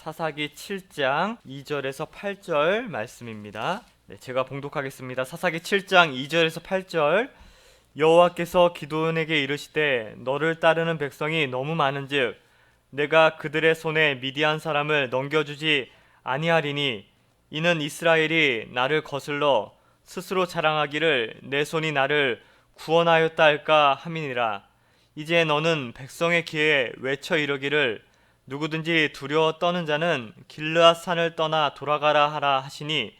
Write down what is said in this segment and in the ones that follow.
사사기 7장 2절에서 8절 말씀입니다. 네, 제가 봉독하겠습니다. 사사기 7장 2절에서 8절 여호와께서 기도원에게 이르시되 너를 따르는 백성이 너무 많은즉 내가 그들의 손에 미디안 사람을 넘겨주지 아니하리니 이는 이스라엘이 나를 거슬러 스스로 자랑하기를 내 손이 나를 구원하였다 할까 함이니라 이제 너는 백성의 귀에 외쳐 이르기를 누구든지 두려워 떠는 자는 길르앗 산을 떠나 돌아가라 하라 하시니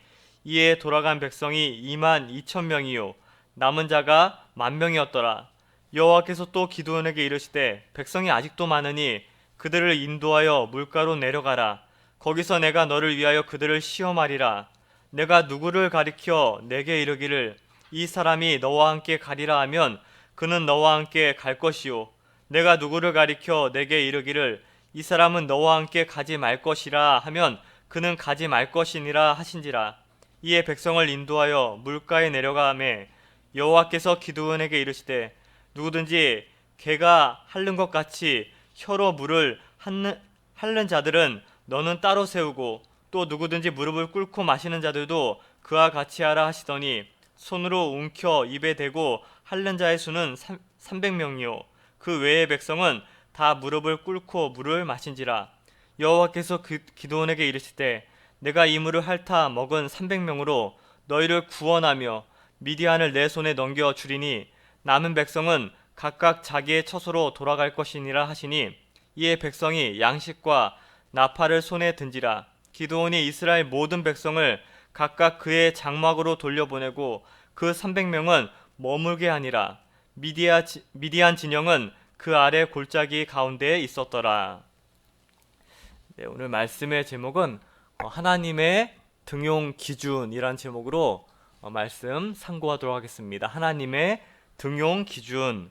이에 돌아간 백성이 2만 2천 명이요. 남은 자가 만 명이었더라. 여호와께서 또 기도원에게 이르시되 백성이 아직도 많으니 그들을 인도하여 물가로 내려가라. 거기서 내가 너를 위하여 그들을 시험하리라. 내가 누구를 가리켜 내게 이르기를 이 사람이 너와 함께 가리라 하면 그는 너와 함께 갈 것이요. 내가 누구를 가리켜 내게 이르기를 이 사람은 너와 함께 가지 말 것이라 하면 그는 가지 말 것이니라 하신지라. 이에 백성을 인도하여 물가에 내려가매 여호와께서 기드온에게 이르시되 누구든지 개가 핥는 것 같이 혀로 물을 핥는, 핥는 자들은 너는 따로 세우고 또 누구든지 무릎을 꿇고 마시는 자들도 그와 같이 하라 하시더니 손으로 움켜 입에 대고 핥는 자의 수는 300명이요. 그 외의 백성은 다 무릎을 꿇고 물을 마신지라 여호와께서 그 기도원에게 이르시되 내가 이 물을 핥아 먹은 300명으로 너희를 구원하며 미디안을 내 손에 넘겨 주리니 남은 백성은 각각 자기의 처소로 돌아갈 것이니라 하시니 이에 백성이 양식과 나팔을 손에 든지라. 기도원이 이스라엘 모든 백성을 각각 그의 장막으로 돌려보내고 그 300명은 머물게 하니라. 미디아, 미디안 진영은 그 아래 골짜기 가운데에 있었더라. 네, 오늘 말씀의 제목은 어, 하나님의 등용 기준이란 제목으로 어, 말씀 상고하도록 하겠습니다. 하나님의 등용 기준.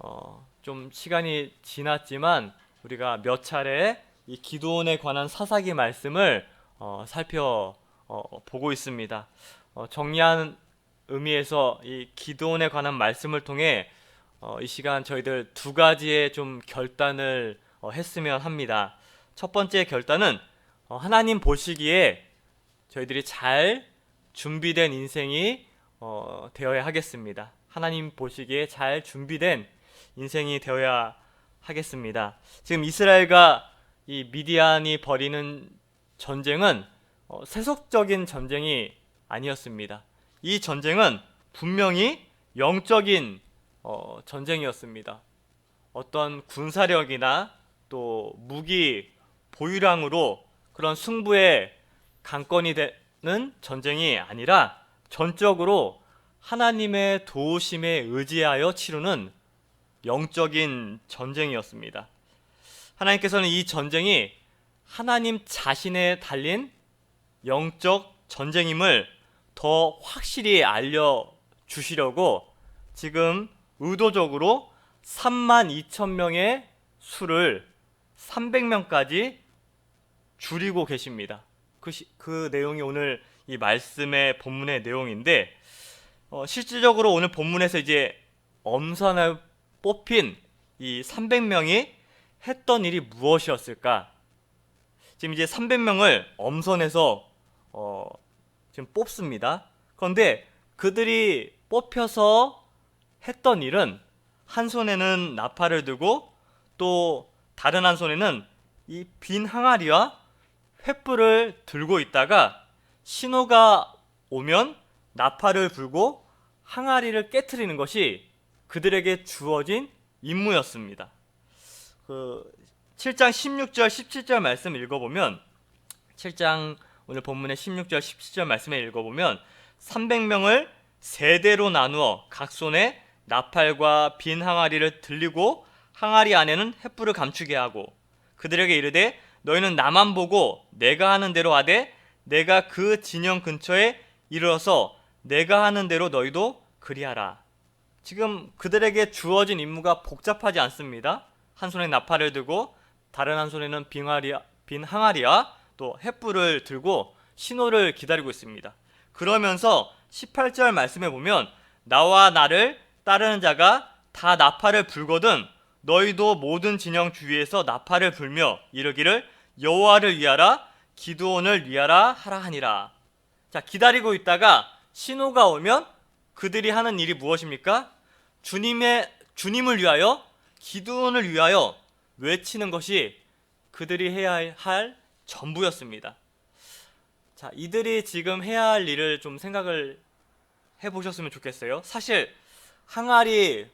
어, 좀 시간이 지났지만 우리가 몇 차례 이 기도원에 관한 사사기 말씀을 어, 살펴 어, 보고 있습니다. 어, 정리한 의미에서 이 기도원에 관한 말씀을 통해 어, 이 시간 저희들 두 가지의 좀 결단을 어, 했으면 합니다. 첫 번째 결단은 어, 하나님 보시기에 저희들이 잘 준비된 인생이 어, 되어야 하겠습니다. 하나님 보시기에 잘 준비된 인생이 되어야 하겠습니다. 지금 이스라엘과 이 미디안이 벌이는 전쟁은 어, 세속적인 전쟁이 아니었습니다. 이 전쟁은 분명히 영적인 어, 전쟁이었습니다. 어떤 군사력이나 또 무기 보유량으로 그런 승부에 강건이 되는 전쟁이 아니라 전적으로 하나님의 도우심에 의지하여 치르는 영적인 전쟁이었습니다. 하나님께서는 이 전쟁이 하나님 자신에 달린 영적 전쟁임을 더 확실히 알려 주시려고 지금 의도적으로 3만 2천 명의 수를 300명까지 줄이고 계십니다. 그, 시, 그 내용이 오늘 이 말씀의 본문의 내용인데 어, 실질적으로 오늘 본문에서 이제 엄선을 뽑힌 이 300명이 했던 일이 무엇이었을까? 지금 이제 300명을 엄선해서 어, 지금 뽑습니다. 그런데 그들이 뽑혀서 했던 일은 한 손에는 나팔을 들고 또 다른 한 손에는 이 빈 항아리와 횃불을 들고 있다가 신호가 오면 나팔을 불고 항아리를 깨뜨리는 것이 그들에게 주어진 임무였습니다. 그 7장 16절 17절 말씀 읽어보면 7장 오늘 본문의 16절 17절 말씀에 읽어보면 300명을 세대로 나누어 각 손에 나팔과 빈 항아리를 들리고 항아리 안에는 횃불을 감추게 하고 그들에게 이르되 너희는 나만 보고 내가 하는 대로 하되 내가 그 진영 근처에 이르러서 내가 하는 대로 너희도 그리하라. 지금 그들에게 주어진 임무가 복잡하지 않습니다. 한 손에 나팔을 들고 다른 한 손에는 빈, 항아리, 빈 항아리와 또 횃불을 들고 신호를 기다리고 있습니다. 그러면서 18절 말씀에 보면 나와 나를 따르는 자가 다 나팔을 불거든 너희도 모든 진영 주위에서 나팔을 불며 이르기를 여호와를 위하라 기드온을 위하라 하라 하니라. 자, 기다리고 있다가 신호가 오면 그들이 하는 일이 무엇입니까? 주님의 주님을 위하여 기드온을 위하여 외치는 것이 그들이 해야 할 전부였습니다. 자, 이들이 지금 해야 할 일을 좀 생각을 해 보셨으면 좋겠어요. 사실 항아리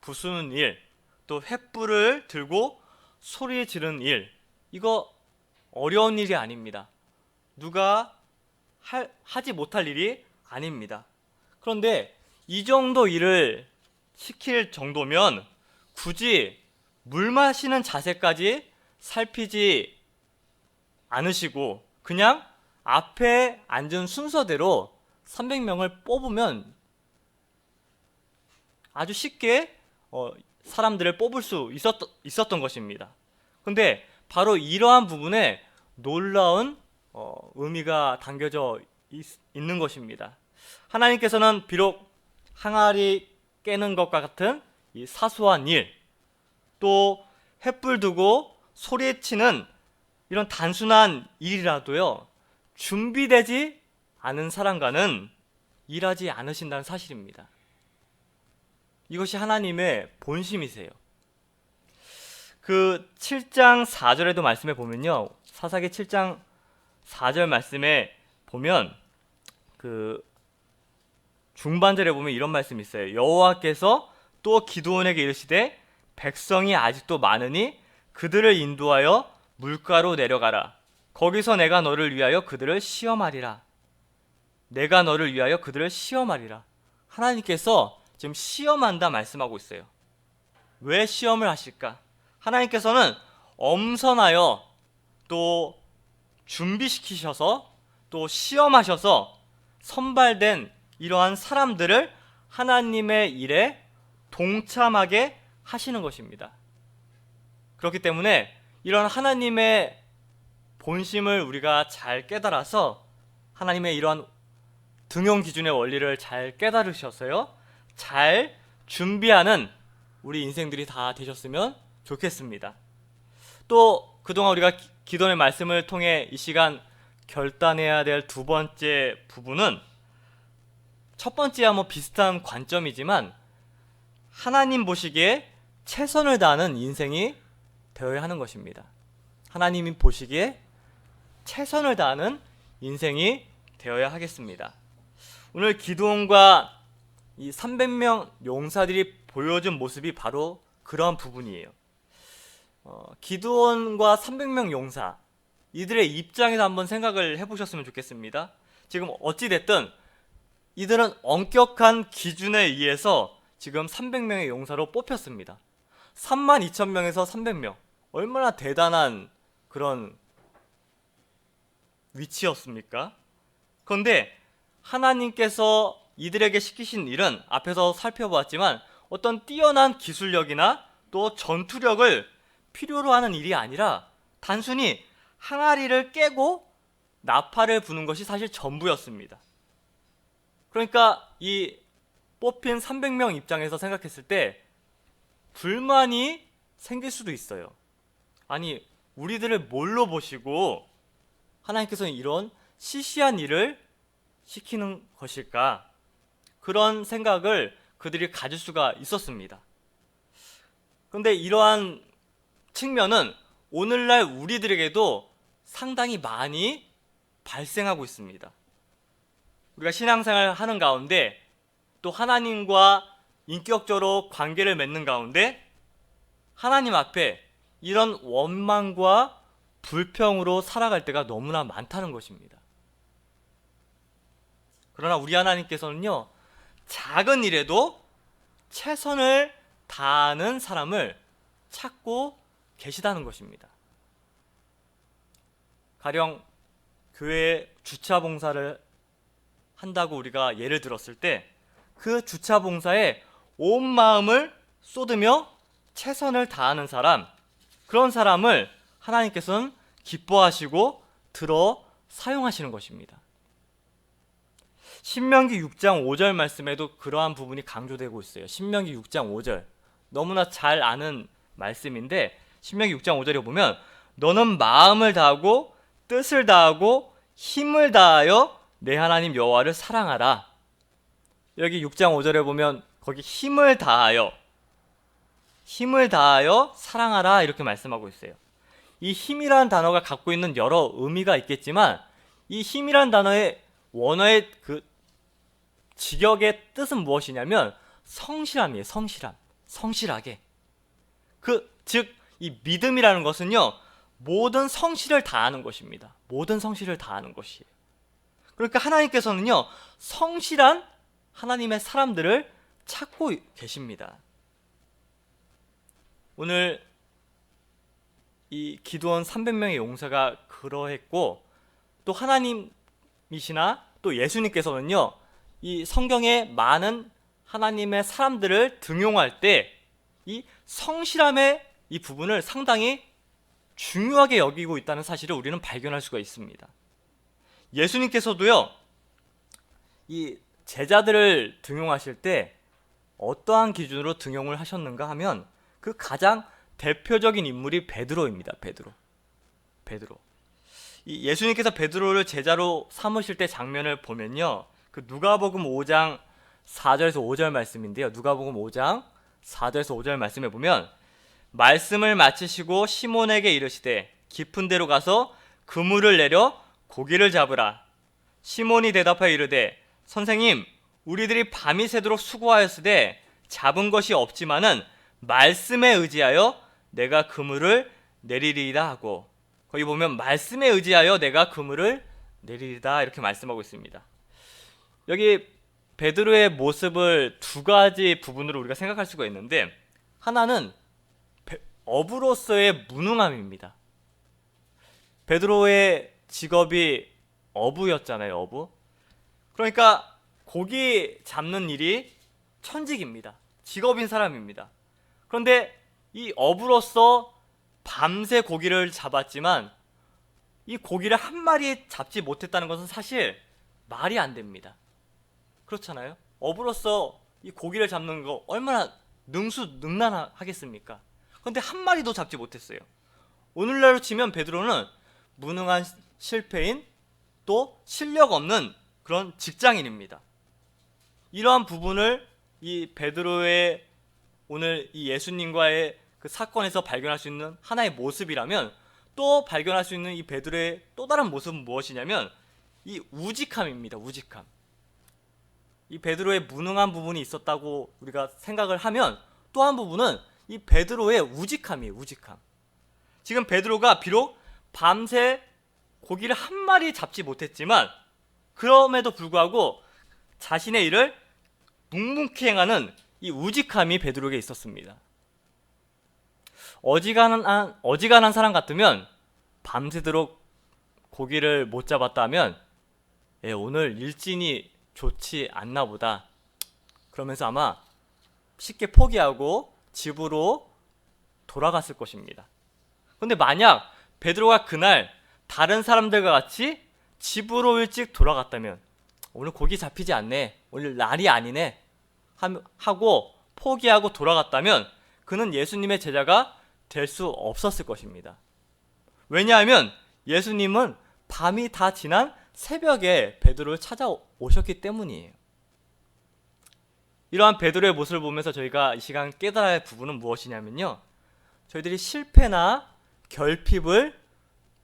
부수는 일, 또 횃불을 들고 소리 지르는 일, 이거 어려운 일이 아닙니다. 누가 할- 하지 못할 일이 아닙니다. 그런데 이 정도 일을 시킬 정도면 굳이 물 마시는 자세까지 살피지 않으시고 그냥 앞에 앉은 순서대로 300명을 뽑으면 아주 쉽게 어, 사람들을 뽑을 수 있었, 있었던 것입니다. 근데 바로 이러한 부분에 놀라운 어, 의미가 담겨져 있, 있는 것입니다. 하나님께서는 비록 항아리 깨는 것과 같은 이 사소한 일, 또 횃불 두고 소리치는 이런 단순한 일이라도요, 준비되지 않은 사람과는 일하지 않으신다는 사실입니다. 이것이 하나님의 본심이세요. 그 7장 4절에도 말씀해 보면요. 사사기 7장 4절 말씀에 보면 그 중반절에 보면 이런 말씀이 있어요. 여호와께서 또 기드온에게 이르시되 백성이 아직도 많으니 그들을 인도하여 물가로 내려가라. 거기서 내가 너를 위하여 그들을 시험하리라. 내가 너를 위하여 그들을 시험하리라. 하나님께서 지금 시험한다 말씀하고 있어요. 왜 시험을 하실까? 하나님께서는 엄선하여 또 준비시키셔서 또 시험하셔서 선발된 이러한 사람들을 하나님의 일에 동참하게 하시는 것입니다. 그렇기 때문에 이런 하나님의 본심을 우리가 잘 깨달아서 하나님의 이러한 등용 기준의 원리를 잘 깨달으셨어요. 잘 준비하는 우리 인생들이 다 되셨으면 좋겠습니다. 또 그동안 우리가 기- 기도의 말씀을 통해 이 시간 결단해야 될 두 번째 부분은 첫 번째와 뭐 비슷한 관점이지만 하나님 보시기에 최선을 다하는 인생이 되어야 하는 것입니다. 하나님이 보시기에 최선을 다하는 인생이 되어야 하겠습니다. 오늘 기도원과 이 300명 용사들이 보여준 모습이 바로 그런 부분이에요. 어, 기드온과 300명 용사 이들의 입장에서 한번 생각을 해보셨으면 좋겠습니다. 지금 어찌 됐든 이들은 엄격한 기준에 의해서 지금 300명의 용사로 뽑혔습니다. 3만 2천 명에서 300명 얼마나 대단한 그런 위치였습니까? 그런데 하나님께서 이들에게 시키신 일은 앞에서 살펴보았지만 어떤 뛰어난 기술력이나 또 전투력을 필요로 하는 일이 아니라 단순히 항아리를 깨고 나팔을 부는 것이 사실 전부였습니다. 그러니까 이 뽑힌 300명 입장에서 생각했을 때 불만이 생길 수도 있어요. 아니, 우리들을 뭘로 보시고 하나님께서는 이런 시시한 일을 시키는 것일까? 그런 생각을 그들이 가질 수가 있었습니다. 그런데 이러한 측면은 오늘날 우리들에게도 상당히 많이 발생하고 있습니다. 우리가 신앙생활 하는 가운데 또 하나님과 인격적으로 관계를 맺는 가운데 하나님 앞에 이런 원망과 불평으로 살아갈 때가 너무나 많다는 것입니다. 그러나 우리 하나님께서는요, 작은 일에도 최선을 다하는 사람을 찾고 계시다는 것입니다. 가령 교회 주차 봉사를 한다고 우리가 예를 들었을 때 그 주차 봉사에 온 마음을 쏟으며 최선을 다하는 사람, 그런 사람을 하나님께서는 기뻐하시고 들어 사용하시는 것입니다. 신명기 6장 5절 말씀에도 그러한 부분이 강조되고 있어요. 신명기 6장 5절. 너무나 잘 아는 말씀인데 신명기 6장 5절에 보면 너는 마음을 다하고 뜻을 다하고 힘을 다하여 내 하나님 여호와를 사랑하라. 여기 6장 5절에 보면 거기 힘을 다하여 힘을 다하여 사랑하라 이렇게 말씀하고 있어요. 이 힘이라는 단어가 갖고 있는 여러 의미가 있겠지만 이 힘이라는 단어의 원어의 그 직역의 뜻은 무엇이냐면 성실함이에요. 성실함. 성실하게. 그 즉 이 믿음이라는 것은요. 모든 성실을 다하는 것입니다. 모든 성실을 다하는 것이에요. 그러니까 하나님께서는요. 성실한 하나님의 사람들을 찾고 계십니다. 오늘 이 기도원 300명의 용사가 그러했고 또 하나님이시나 또 예수님께서는요. 이 성경에 많은 하나님의 사람들을 등용할 때 이 성실함의 이 부분을 상당히 중요하게 여기고 있다는 사실을 우리는 발견할 수가 있습니다. 예수님께서도요, 이 제자들을 등용하실 때 어떠한 기준으로 등용을 하셨는가 하면 그 가장 대표적인 인물이 베드로입니다. 베드로. 베드로. 이 예수님께서 베드로를 제자로 삼으실 때 장면을 보면요. 그 누가복음 5장 4절에서 5절 말씀인데요. 누가복음 5장 4절에서 5절 말씀에 보면 말씀을 마치시고 시몬에게 이르시되 깊은 데로 가서 그물을 내려 고기를 잡으라. 시몬이 대답하여 이르되 선생님 우리들이 밤이 새도록 수고하였으되 잡은 것이 없지만은 말씀에 의지하여 내가 그물을 내리리이다 하고 거기 보면 말씀에 의지하여 내가 그물을 내리리다 이렇게 말씀하고 있습니다. 여기 베드로의 모습을 두 가지 부분으로 우리가 생각할 수가 있는데 하나는 베- 어부로서의 무능함입니다. 베드로의 직업이 어부였잖아요, 어부. 그러니까 고기 잡는 일이 천직입니다. 직업인 사람입니다. 그런데 이 어부로서 밤새 고기를 잡았지만 이 고기를 한 마리 잡지 못했다는 것은 사실 말이 안 됩니다. 그렇잖아요. 어부로서 이 고기를 잡는 거 얼마나 능수능란하겠습니까? 그런데 한 마리도 잡지 못했어요. 오늘날로 치면 베드로는 무능한 실패인 또 실력 없는 그런 직장인입니다. 이러한 부분을 이 베드로의 오늘 이 예수님과의 그 사건에서 발견할 수 있는 하나의 모습이라면 또 발견할 수 있는 이 베드로의 또 다른 모습은 무엇이냐면 이 우직함입니다. 우직함. 이 베드로의 무능한 부분이 있었다고 우리가 생각을 하면 또 한 부분은 이 베드로의 우직함이에요. 우직함. 지금 베드로가 비록 밤새 고기를 한 마리 잡지 못했지만 그럼에도 불구하고 자신의 일을 묵묵히 행하는 이 우직함이 베드로에게 있었습니다. 어지간한 어지간한 사람 같으면 밤새도록 고기를 못 잡았다면 예, 오늘 일진이 좋지 않나 보다. 그러면서 아마 쉽게 포기하고 집으로 돌아갔을 것입니다. 근데 만약 베드로가 그날 다른 사람들과 같이 집으로 일찍 돌아갔다면 오늘 고기 잡히지 않네. 오늘 날이 아니네. 함- 하고 포기하고 돌아갔다면 그는 예수님의 제자가 될 수 없었을 것입니다. 왜냐하면 예수님은 밤이 다 지난 새벽에 베드로를 찾아오셨기 때문이에요. 이러한 베드로의 모습을 보면서 저희가 이 시간 깨달아야 할 부분은 무엇이냐면요. 저희들이 실패나 결핍을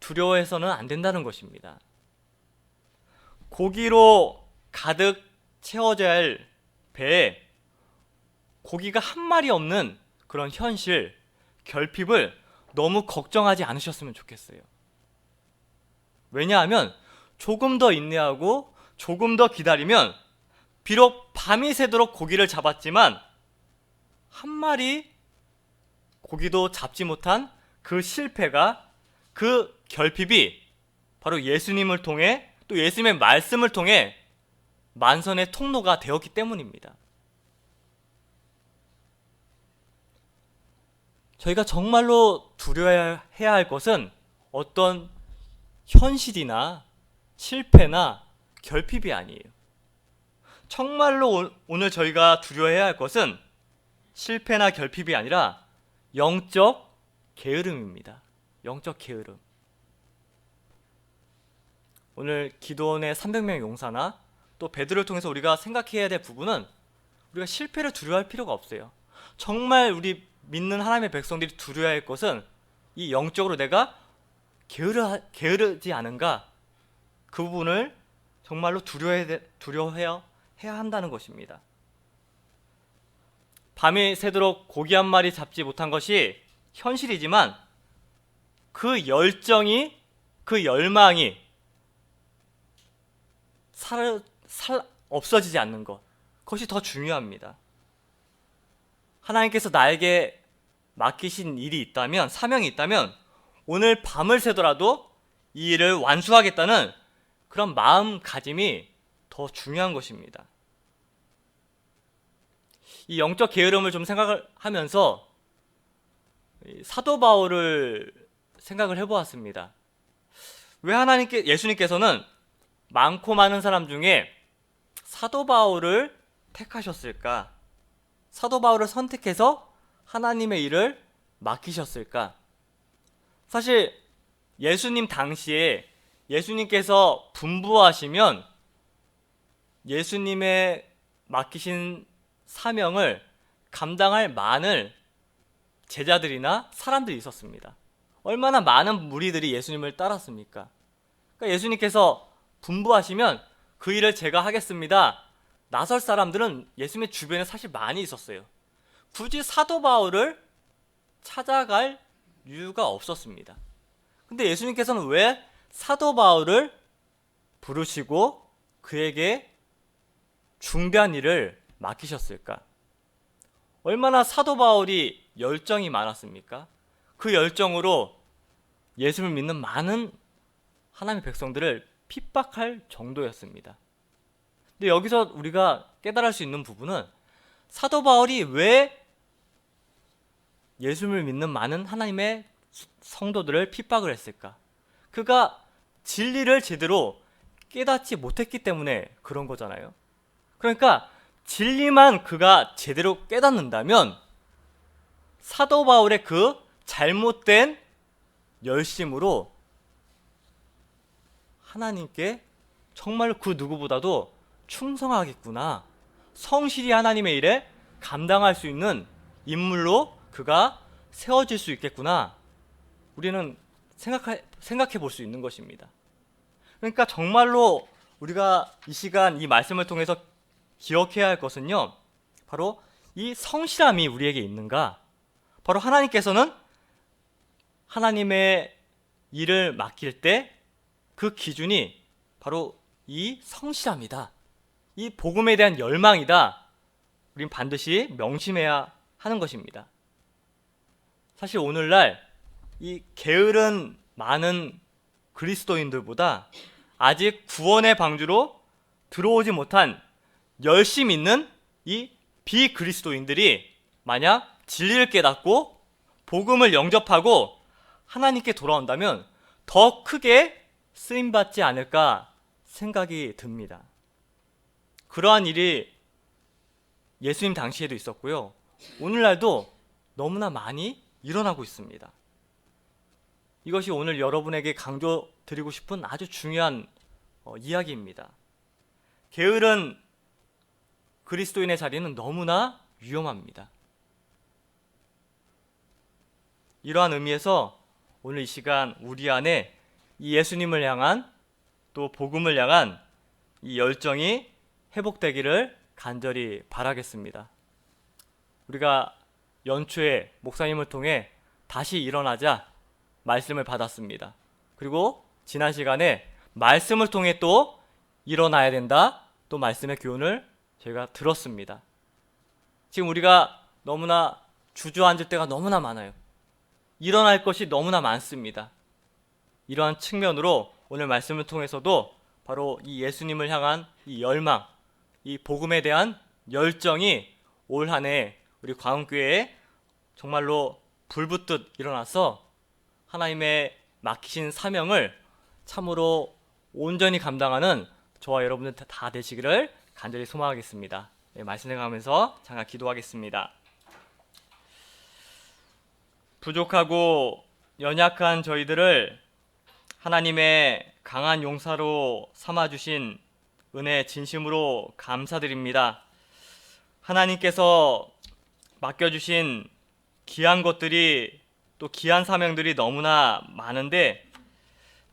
두려워해서는 안 된다는 것입니다. 고기로 가득 채워져야 할 배에 고기가 한 마리 없는 그런 현실, 결핍을 너무 걱정하지 않으셨으면 좋겠어요. 왜냐하면 조금 더 인내하고 조금 더 기다리면 비록 밤이 새도록 고기를 잡았지만 한 마리 고기도 잡지 못한 그 실패가 그 결핍이 바로 예수님을 통해 또 예수님의 말씀을 통해 만선의 통로가 되었기 때문입니다. 저희가 정말로 두려워해야 할 것은 어떤 현실이나 실패나 결핍이 아니에요. 정말로 오- 오늘 저희가 두려워해야 할 것은 실패나 결핍이 아니라 영적 게으름입니다. 영적 게으름. 오늘 기도원의 300명 용사나 또 베드로를 통해서 우리가 생각해야 될 부분은 우리가 실패를 두려워할 필요가 없어요. 정말 우리 믿는 하나님의 백성들이 두려워야 할 것은 이 영적으로 내가 게으르, 게으르지 않은가 그 부분을 정말로 두려워해야, 돼- 두려워해야 해야 한다는 것입니다. 밤이 새도록 고기 한 마리 잡지 못한 것이 현실이지만 그 열정이 그 열망이 살, 살 없어지지 않는 것 그것이 더 중요합니다. 하나님께서 나에게 맡기신 일이 있다면 사명이 있다면 오늘 밤을 새더라도 이 일을 완수하겠다는 그런 마음가짐이 더 중요한 것입니다. 이 영적 게으름을 좀 생각을 하면서 이 사도 바울을 생각을 해보았습니다. 왜 하나님께 예수님께서는 많고 많은 사람 중에 사도 바울을 택하셨을까? 사도 바울을 선택해서 하나님의 일을 맡기셨을까? 사실 예수님 당시에 예수님께서 분부하시면 예수님의 맡기신 사명을 감당할 많은 제자들이나 사람들이 있었습니다. 얼마나 많은 무리들이 예수님을 따랐습니까? 그러니까 예수님께서 분부하시면 그 일을 제가 하겠습니다. 나설 사람들은 예수님의 주변에 사실 많이 있었어요. 굳이 사도 바울을 찾아갈 이유가 없었습니다. 근데 예수님께서는 왜 사도 바울을 부르시고 그에게 중대한 일을 맡기셨을까? 얼마나 사도 바울이 열정이 많았습니까? 그 열정으로 예수를 믿는 많은 하나님의 백성들을 핍박할 정도였습니다. 근데 여기서 우리가 깨달을 수 있는 부분은 사도 바울이 왜 예수를 믿는 많은 하나님의 성도들을 핍박을 했을까? 그가 진리를 제대로 깨닫지 못했기 때문에 그런 거잖아요. 그러니까 진리만 그가 제대로 깨닫는다면 사도 바울의 그 잘못된 열심으로 하나님께 정말 그 누구보다도 충성하겠구나. 성실히 하나님의 일에 감당할 수 있는 인물로 그가 세워질 수 있겠구나. 우리는 생각해, 볼 수 있는 것입니다. 그러니까 정말로 우리가 이 시간 이 말씀을 통해서 기억해야 할 것은요. 바로 이 성실함이 우리에게 있는가? 바로 하나님께서는 하나님의 일을 맡길 때 그 기준이 바로 이 성실함이다. 이 복음에 대한 열망이다. 우린 반드시 명심해야 하는 것입니다. 사실 오늘날 이 게으른 많은 그리스도인들보다 아직 구원의 방주로 들어오지 못한 열심 있는 이 비그리스도인들이 만약 진리를 깨닫고 복음을 영접하고 하나님께 돌아온다면 더 크게 쓰임 받지 않을까 생각이 듭니다. 그러한 일이 예수님 당시에도 있었고요. 오늘날도 너무나 많이 일어나고 있습니다. 이것이 오늘 여러분에게 강조드리고 싶은 아주 중요한 어, 이야기입니다. 게으른 그리스도인의 자리는 너무나 위험합니다. 이러한 의미에서 오늘 이 시간 우리 안에 이 예수님을 향한 또 복음을 향한 이 열정이 회복되기를 간절히 바라겠습니다. 우리가 연초에 목사님을 통해 다시 일어나자 말씀을 받았습니다. 그리고 지난 시간에 말씀을 통해 또 일어나야 된다. 또 말씀의 교훈을 제가 들었습니다. 지금 우리가 너무나 주저앉을 때가 너무나 많아요. 일어날 것이 너무나 많습니다. 이러한 측면으로 오늘 말씀을 통해서도 바로 이 예수님을 향한 이 열망, 이 복음에 대한 열정이 올 한 해 우리 광교회에 정말로 불붙듯 일어나서 하나님의 맡기신 사명을 참으로 온전히 감당하는 저와 여러분들 다 되시기를 간절히 소망하겠습니다. 네, 말씀 생각하면서 잠깐 기도하겠습니다. 부족하고 연약한 저희들을 하나님의 강한 용사로 삼아주신 은혜 진심으로 감사드립니다. 하나님께서 맡겨주신 귀한 것들이 또 귀한 사명들이 너무나 많은데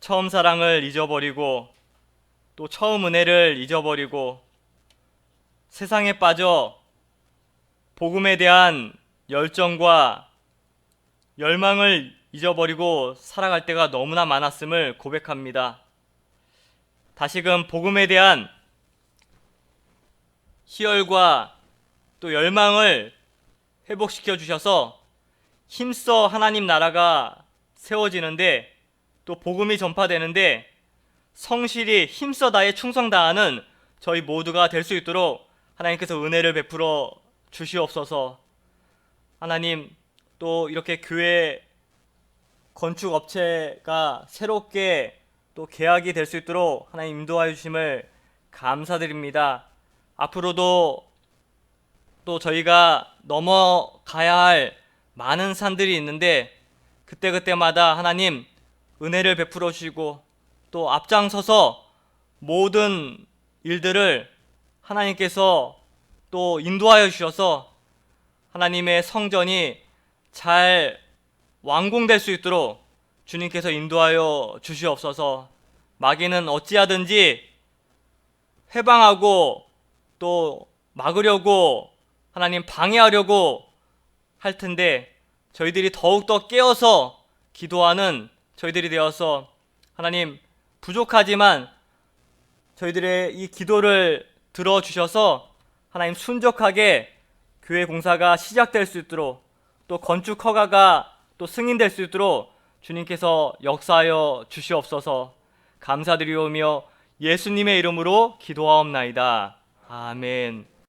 처음 사랑을 잊어버리고 또 처음 은혜를 잊어버리고 세상에 빠져 복음에 대한 열정과 열망을 잊어버리고 살아갈 때가 너무나 많았음을 고백합니다. 다시금 복음에 대한 희열과 또 열망을 회복시켜 주셔서 힘써 하나님 나라가 세워지는데 또 복음이 전파되는데 성실히 힘써 다해 충성 다하는 저희 모두가 될 수 있도록 하나님께서 은혜를 베풀어 주시옵소서. 하나님 또 이렇게 교회 건축 업체가 새롭게 또 계약이 될 수 있도록 하나님 인도하여 주심을 감사드립니다. 앞으로도 또 저희가 넘어가야 할 많은 산들이 있는데 그때그때마다 하나님 은혜를 베풀어 주시고 또 앞장서서 모든 일들을 하나님께서 또 인도하여 주셔서 하나님의 성전이 잘 완공될 수 있도록 주님께서 인도하여 주시옵소서. 마귀는 어찌하든지 회방하고 또 막으려고 하나님 방해하려고 할 텐데 저희들이 더욱더 깨어서 기도하는 저희들이 되어서 하나님 부족하지만 저희들의 이 기도를 들어주셔서 하나님 순적하게 교회 공사가 시작될 수 있도록 또 건축 허가가 또 승인될 수 있도록 주님께서 역사하여 주시옵소서 감사드리오며 예수님의 이름으로 기도하옵나이다. 아멘.